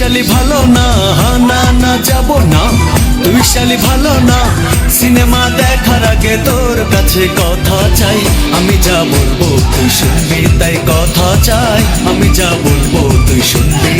শালি ভালো না? হানা না যাব না। তুই শালি ভালো না? সিনেমা দেখার আগে তোর কাছে কথা চাই। আমি যা বলব তুই শুনবি, তাই কথা চাই। আমি যা বলব তুই শুনবি।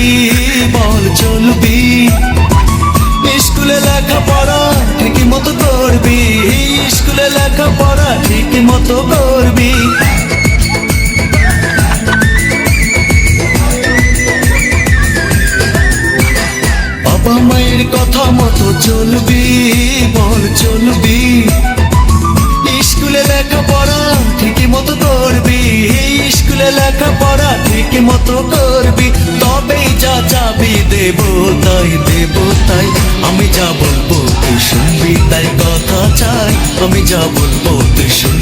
করবি? স্কুলে লেখাপড়া ঠিকই মতো করবি? বাবা মায়ের কথা মতো চলবি বল চলবি। স্কুলে লেখাপড়া ঠিকই মতো করবি। স্কুলে লেখাপড়া ঠিকই মতো করবি। তবেই যা চাবি দেব, তাই দেব, তাই আমি যা বলব, তুই শুনবি, তাই আমি যা বলব তুই শুন